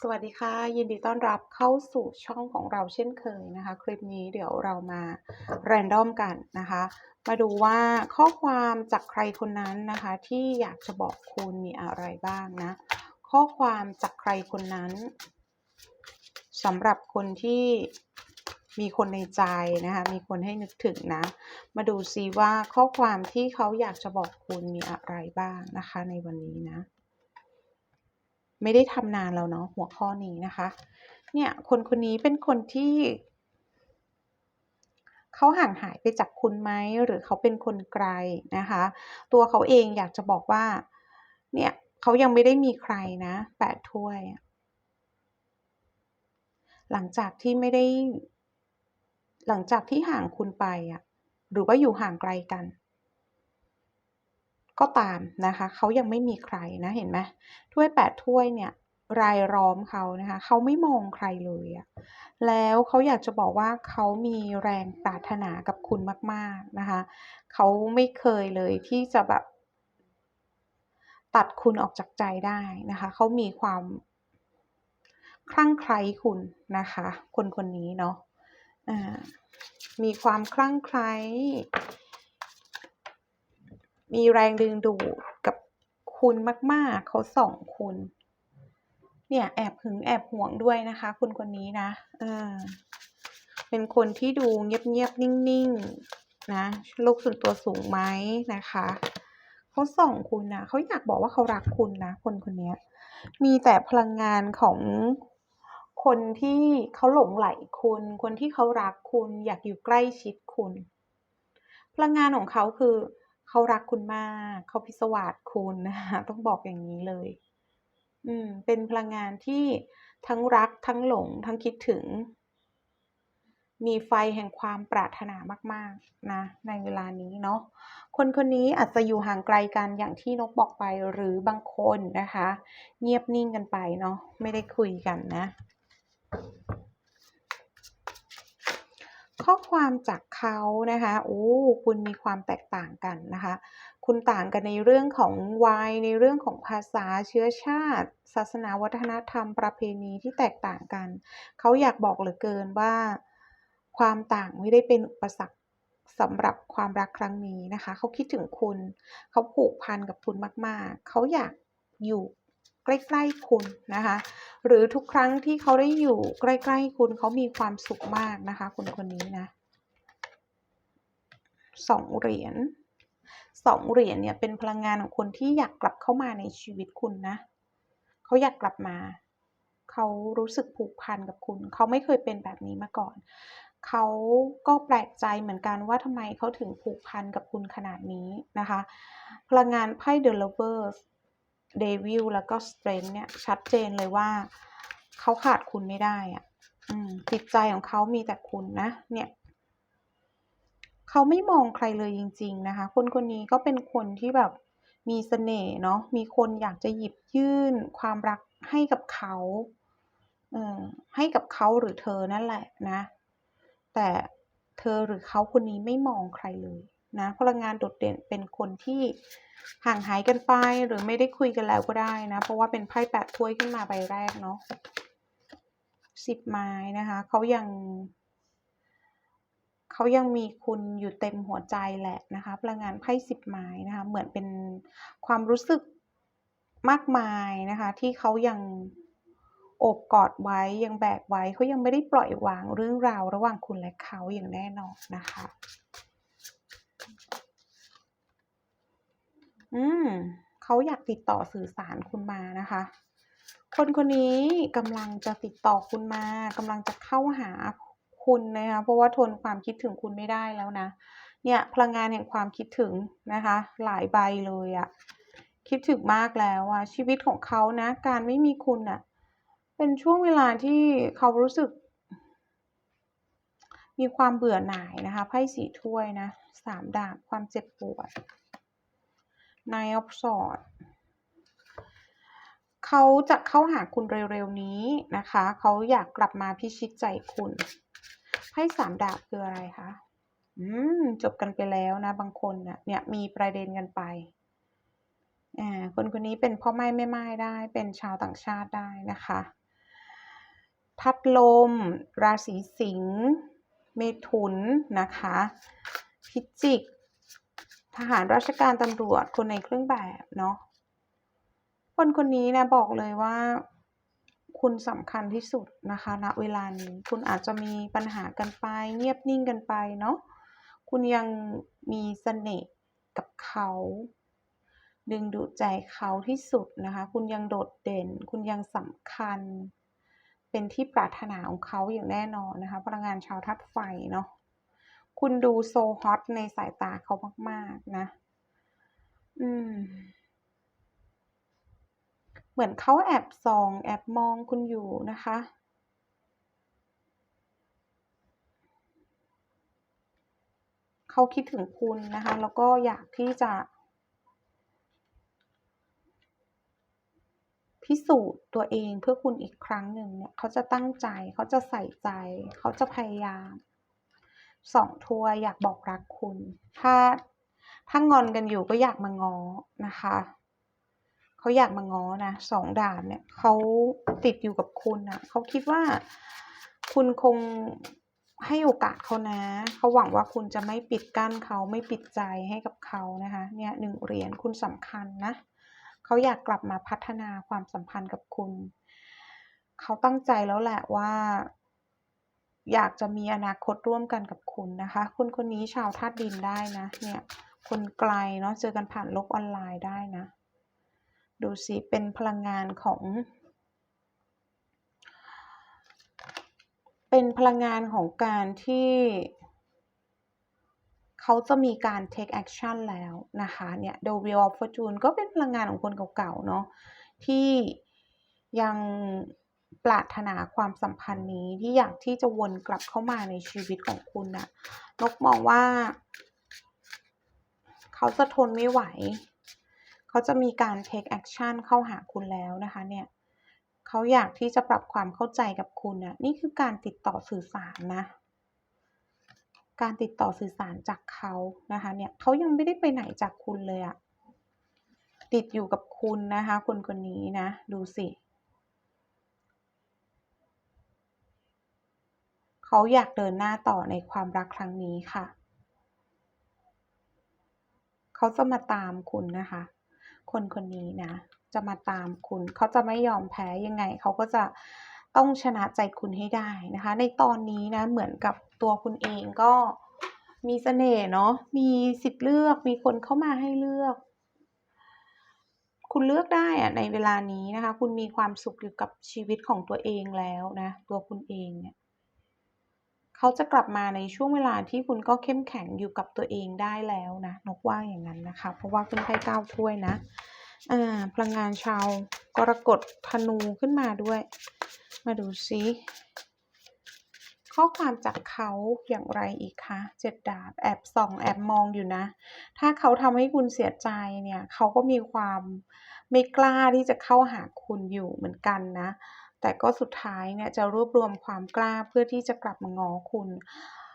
สวัสดีค่ะ ยินดีต้อนรับเข้าสู่ช่องของเราเช่นเคยนะคะ คลิปนี้เดี๋ยวเรามาแรนดอมกันนะคะ มาดูว่าข้อความจากใครคนนั้นนะคะ ที่อยากจะบอกคุณมีอะไรบ้างนะ ข้อความจากใครคนนั้นสำหรับคนที่มีคนในใจนะคะ มีคนให้นึกถึงนะ มาดูซิว่าข้อความที่เขาอยากจะบอกคุณมีอะไรบ้างนะคะ ในวันนี้นะ ไม่ได้ทำนานแล้วเนาะหัวข้อนี้นะคะ เนี่ยคนคนนี้เป็นคนที่เขาห่างหายไปจากคุณไหมหรือเขาเป็นคนไกลนะคะ ตัวเขาเองอยากจะบอกว่า เนี่ยเขายังไม่ได้มีใครนะแปดถ้วย หลังจากที่ไม่ได้ หลังจากที่ห่างคุณไปอะหรือว่าอยู่ห่างไกลกัน ก็ตามนะคะเขายังไม่มีใครนะเห็นไหมถ้วยแปดถ้วยเนี่ยรายล้อมเขานะคะเขาไม่มองใครเลยอะแล้วเขาอยากจะบอกว่าเขามีแรงปรารถนากับคุณมาก ๆนะคะเขาไม่เคยเลยที่จะแบบตัดคุณออกจากใจได้นะคะเขามีความคลั่งไคล้คุณนะคะ คนคนนี้เนาะมีความคลั่งไคล้ มีแรงดึงดูดกับคุณมาก ๆ เขาส่องคุณ เนี่ยแอบหึงแอบห่วงด้วยนะคะ คุณคนนี้นะเออเป็นคนที่ดูเงียบ ๆ นิ่ง ๆ นะโลกส่วนตัวสูงไหมนะคะเขาส่องคุณนะเขาอยากบอกว่าเขารักคุณนะคนคนนี้มีแต่พลังงานของคนที่เขาหลงไหลคุณ คนที่เขารักคุณ อยากอยู่ใกล้ชิดคุณ พลังงานของเขาคือ เขารักคุณมาก เขาพิศวาสคุณนะคะต้องบอกอย่างนี้เลย อืม เป็นพลังงานที่ทั้งรักทั้งหลง ทั้งคิดถึง มีไฟแห่งความปรารถนามาก ๆ นะ ในเวลานี้เนาะคนคนนี้อาจจะอยู่ห่างไกลกันอย่างที่นกบอกไปหรือบางคนนะคะ เงียบนิ่งกันไปเนาะไม่ได้คุยกันนะ ข้อความจากเขานะคะโอ้คุณมีความแตกต่างกันนะคะ คุณต่างกันในเรื่องของวัยในเรื่องของภาษาเชื้อชาติ ศาสนาวัฒนธรรม ประเพณีที่แตกต่างกัน เขาอยากบอกเหลือเกินว่า ความต่างไม่ได้เป็นอุปสรรคสำหรับความรักครั้งนี้นะคะ เขาคิดถึงคุณ เขาผูกพันกับคุณมาก ๆ เขาอยากอยู่ ใกล้ๆคุณนะคะ หรือทุกครั้งที่เขาได้อยู่ใกล้ๆคุณเขามีความสุขมากนะคะคนคนนี้นะสองเหรียญสองเหรียญเนี่ยเป็นพลังงานของคนที่อยากกลับเข้ามาในชีวิตคุณนะเขาอยากกลับมา เขารู้สึกผูกพันกับคุณ เขาไม่เคยเป็นแบบนี้มาก่อน เขาก็แปลกใจเหมือนกันว่าทำไมเขาถึงผูกพันกับคุณขนาดนี้นะคะ พลังงานไพ่ The Lovers เเดวิลแล้วก็สเตรนเนี่ยชัดเจนเลยว่าเขาขาดคุณไม่ได้อะจิตใจของเขามีแต่คุณนะ เนี่ยเขาไม่มองใครเลยจริง ๆ นะคะ คนคนนี้ก็เป็นคนที่แบบมีเสน่ห์เนาะมีคนอยากจะหยิบยื่นความรักให้กับเขาเออให้กับเขาหรือเธอนั่นแหละนะ แต่เธอหรือเขาคนนี้ไม่มองใครเลย นะพลังงานโดดเด่นเป็นคนที่ห่างหายกันไปหรือไม่ได้คุยกันแล้วก็ได้นะ เพราะว่าเป็นไพ่แปดถ้วยขึ้นมาใบแรกเนาะสิบไม้นะคะเขายังเขายังมีคุณอยู่เต็มหัวใจแหละนะคะพลังงานไพ่สิบไม้นะคะเหมือนเป็นความรู้สึกมากมายนะคะ ที่เขายังโอบกอดไว้ยังแบกไว้เขายังไม่ได้ปล่อยวางเรื่องราวระหว่างคุณและเขาอย่างแน่นอนนะคะ อืมเขาอยากติดต่อสื่อสารคุณมานะคะ คนคนนี้กำลังจะติดต่อคุณมากำลังจะเข้าหาคุณนะคะเพราะว่าทนความคิดถึงคุณไม่ได้แล้วนะ เนี่ยพลังงานแห่งความคิดถึงนะคะ หลายใบเลยอะคิดถึงมากแล้วอะชีวิตของเขานะ การไม่มีคุณอะเป็นช่วงเวลาที่เขารู้สึก มีความเบื่อหน่ายนะคะไพ่สีถ้วยนะสามดาบความเจ็บปวด Nine of Swords เขาจะเข้าหาคุณเร็วๆนี้นะคะ เขาอยากกลับมาพิชิตใจคุณไพ่สามดาบคืออะไรคะอืมจบกันไปแล้วนะ บางคนเนี่ยเนี่ยมีประเด็นกันไปอ่าคนคนนี้เป็นพ่อไม้แม่ไม้ได้เป็นชาวต่างชาติได้นะคะธาตุลม ราศีสิงห์เมถุนนะคะ พิจิก ทหารราชการตำรวจคนในเครื่องแบบเนาะคนคนนี้นะบอกเลยว่าคุณสำคัญที่สุดนะคะณเวลานี้คุณอาจจะมีปัญหากันไป เงียบนิ่งกันไปเนาะคุณยังมีเสน่ห์กับเขา ดึงดูดใจเขาที่สุดนะคะ คุณยังโดดเด่น คุณยังสำคัญ เป็นที่ปรารถนาของเขาอย่างแน่นอนนะคะพลังงานชาวธาตุไฟเนาะ คุณดูโซฮอตในสายตาเขามากๆนะ อืม เหมือนเขาแอบส่องแอบมองคุณอยู่นะคะ เขาคิดถึงคุณนะคะ แล้วก็อยากที่จะ พิสูจน์ตัวเองเพื่อคุณอีกครั้งหนึ่งเนี่ย เขาจะตั้งใจ เขาจะใส่ใจ เขาจะพยายาม สองทัวอยากบอกรักคุณ ถ้าถ้างอนกันอยู่ก็อยากมาง้อนะคะเขาอยากมาง้อนะสองดาบเนี่ยเขาติดอยู่กับคุณน่ะเขาคิดว่า คุณคงให้โอกาสเขานะเขาหวังว่าคุณจะไม่ปิดกั้นเขาไม่ปิดใจให้กับเขานะคะ เนี่ย1เหรียญคุณสำคัญนะเขาอยากกลับมาพัฒนาความสัมพันธ์กับคุณเขาตั้งใจแล้วแหละว่า อยากจะมีอนาคตร่วมกันกับคุณนะคะคนคนนี้ชาวธาตุดินได้นะเนี่ยคนไกลเนาะเจอกันผ่านโลกออนไลน์ได้นะ ดูสิเป็นพลังงานของ เป็นพลังงานของการที่เขาจะมีการ take action แล้วนะคะเนี่ย The Wheel of Fortune ก็เป็นพลังงานของคนเก่าๆเนาะที่ยัง ปรารถนาความสัมพันธ์นี้ที่อยากที่จะวนกลับเข้ามาในชีวิตของคุณน่ะนกมองว่า เขาจะทนไม่ไหว เขาจะมีการ take action เข้าหาคุณแล้วนะคะเนี่ยเขาอยากที่จะปรับความเข้าใจกับคุณน่ะนี่คือการติดต่อสื่อสารนะการติดต่อสื่อสารจากเขานะคะเนี่ยเขายังไม่ได้ไปไหนจากคุณเลยอะติดอยู่กับคุณนะคะคนคนนี้นะ ดูสิ เขาอยากเดินหน้าต่อในความรักครั้งนี้ค่ะ เขาจะมาตามคุณนะคะ คนคนนี้นะ จะมาตามคุณ เขาจะไม่ยอมแพ้ยังไง เขาก็จะต้องชนะใจคุณให้ได้นะคะ ในตอนนี้นะ เหมือนกับตัวคุณเองก็มีเสน่ห์เนาะ มีสิทธิ์เลือก มีคนเข้ามาให้เลือก คุณเลือกได้อะในเวลานี้นะคะ คุณมีความสุขอยู่กับชีวิตของตัวเองแล้วนะ ตัวคุณเองเนี่ย เขาจะกลับมาในช่วงเวลาที่คุณก็เข้มแข็งอยู่กับตัวเองได้แล้วนะนกว่าอย่างนั้นนะคะ เพราะว่าขึ้นไพ่9ถ้วยนะอ่าพลังงานชาวกรกฎธนูขึ้นมาด้วย มาดูซิข้อความจากเขาอย่างไรอีกคะ7ดาบแอบส่องแอบมองอยู่นะ ถ้าเขาทำให้คุณเสียใจเนี่ย เขาก็มีความไม่กล้าที่จะเข้าหาคุณอยู่เหมือนกันนะ แต่ก็สุดท้ายเนี่ยจะรวบรวมความกล้าเพื่อที่จะกลับมาง้อคุณ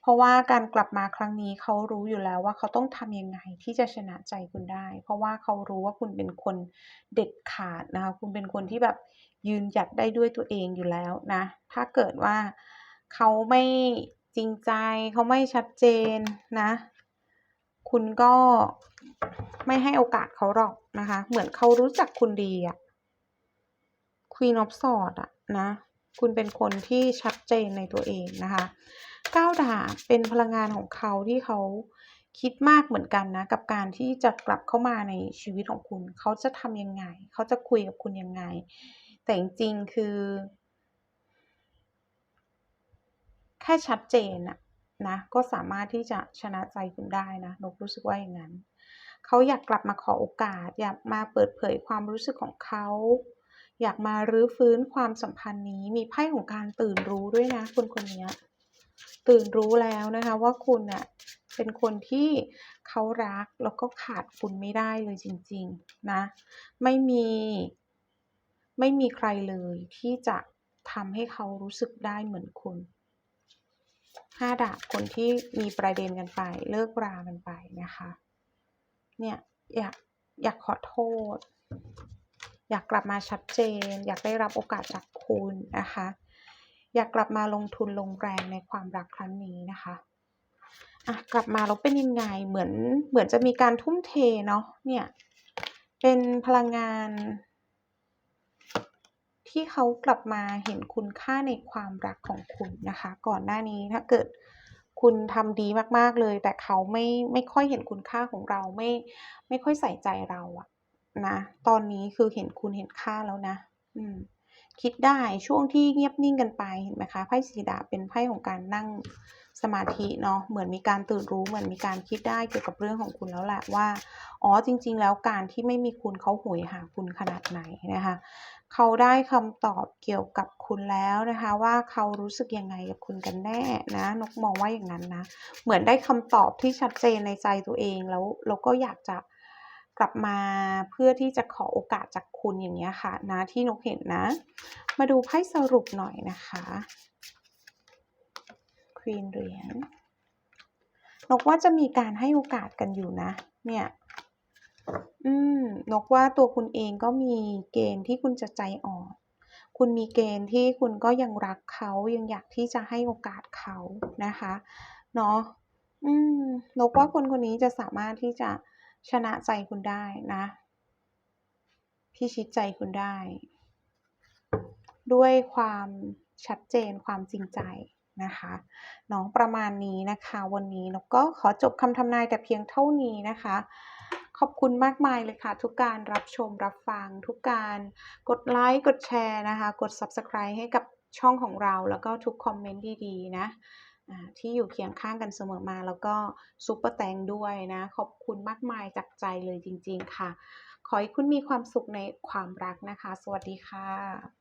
เพราะว่าการกลับมาครั้งนี้เขารู้อยู่แล้วว่าเขาต้องทำยังไงที่จะชนะใจคุณได้ เพราะว่าเขารู้ว่าคุณเป็นคนเด็ดขาดนะคะคุณเป็นคนที่แบบยืนหยัดได้ด้วยตัวเองอยู่แล้วนะ ถ้าเกิดว่าเขาไม่จริงใจเขาไม่ชัดเจนนะ คุณก็ไม่ให้โอกาสเขาหรอกนะคะ เหมือนเขารู้จักคุณดีอะ Queen of Swords อะนะ คุณเป็นคนที่ชัดเจนในตัวเองนะคะ9ดาบเป็นพลังงานของเขาที่เขาคิดมากเหมือนกันนะ กับการที่จะกลับเข้ามาในชีวิตของคุณ เขาจะทำยังไง เขาจะคุยกับคุณยังไง แต่จริงๆคือ แค่ชัดเจนอะนะ ก็สามารถที่จะชนะใจคุณได้นะนกรู้สึกว่าอย่างนั้น เขาอยากกลับมาขอโอกาส อยากมาเปิดเผยความรู้สึกของเขา อยากมารื้อฟื้นความสัมพันธ์นี้ มีไพ่ของการตื่นรู้ด้วยนะคนคนนี้ตื่นรู้แล้วนะคะว่าคุณน่ะเป็นคนที่เขารักแล้วก็ขาดคุณไม่ได้เลยจริง ๆ นะ ไม่มีไม่มีใครเลยที่จะทำให้เขารู้สึกได้เหมือนคุณ5ดาบคนที่มีประเด็นกันไป เลิกรากันไปนะคะ เนี่ย อยากอยากขอโทษ อยากกลับมาชัดเจน อยากได้รับโอกาสจากคุณนะคะ อยากกลับมาลงทุนลงแรงในความรักครั้งนี้นะคะอะกลับมาแล้วเป็นยังไง?เหมือนเหมือนจะมีการทุ่มเทเนาะเนี่ยเป็นพลังงาน ที่เขากลับมาเห็นคุณค่าในความรักของคุณนะคะ ก่อนหน้านี้ถ้าเกิดคุณทำดีมากๆเลย แต่เขาไม่ไม่ค่อยเห็นคุณค่าของเราไม่ไม่ค่อยใส่ใจเราอะ นะ ตอนนี้คือเห็นคุณเห็นค่าแล้วนะ อืม คิดได้ช่วงที่เงียบนิ่งกันไปเห็นไหมคะไพ่สีดาเป็นไพ่ของการนั่งสมาธิเนาะเหมือนมีการตื่นรู้เหมือนมีการคิดได้เกี่ยวกับเรื่องของคุณแล้วแหละว่า อ๋อจริง ๆ แล้วการที่ไม่มีคุณเขาโหยหาคุณขนาดไหนนะคะเขาได้คำตอบเกี่ยวกับคุณแล้วนะคะ ว่าเขารู้สึกยังไงกับคุณกันแน่นะนกมองว่าอย่างนั้นนะ เหมือนได้คำตอบที่ชัดเจนในใจตัวเองแล้วแล้วก็อยากจะ กลับมาเพื่อที่จะขอโอกาสจากคุณอย่างเงี้ยค่ะนะที่นกเห็นนะ มาดูไพ่สรุปหน่อยนะคะ Queen เหรียญนกว่าจะมีการให้โอกาสกันอยู่นะ เนี่ย อืม นกว่าตัวคุณเองก็มีเกณฑ์ที่คุณจะใจอ่อน คุณมีเกณฑ์ที่คุณก็ยังรักเขา ยังอยากที่จะให้โอกาสเขานะคะ เนาะ อืม นกว่าคนคนนี้จะสามารถที่จะ ชนะใจคุณได้นะพิชิตใจคุณได้ ด้วยความชัดเจนความจริงใจนะคะเนาะประมาณนี้นะคะวันนี้นกก็ขอจบคำทำนายแต่เพียงเท่านี้นะคะ ขอบคุณมากมายเลยค่ะ ทุกการรับชมรับฟัง ทุกการกดไลก์กดแชร์นะคะ กด Subscribe ให้กับช่องของเราแล้วก็ทุกคอมเมนต์ดี ๆ นะ ที่อยู่เคียงข้างกันเสมอมา แล้วก็ซุปเปอร์แตงด้วยนะ ขอบคุณมากมายจากใจเลยจริง ๆ ค่ะ ขอให้คุณมีความสุขในความรักนะคะ สวัสดีค่ะ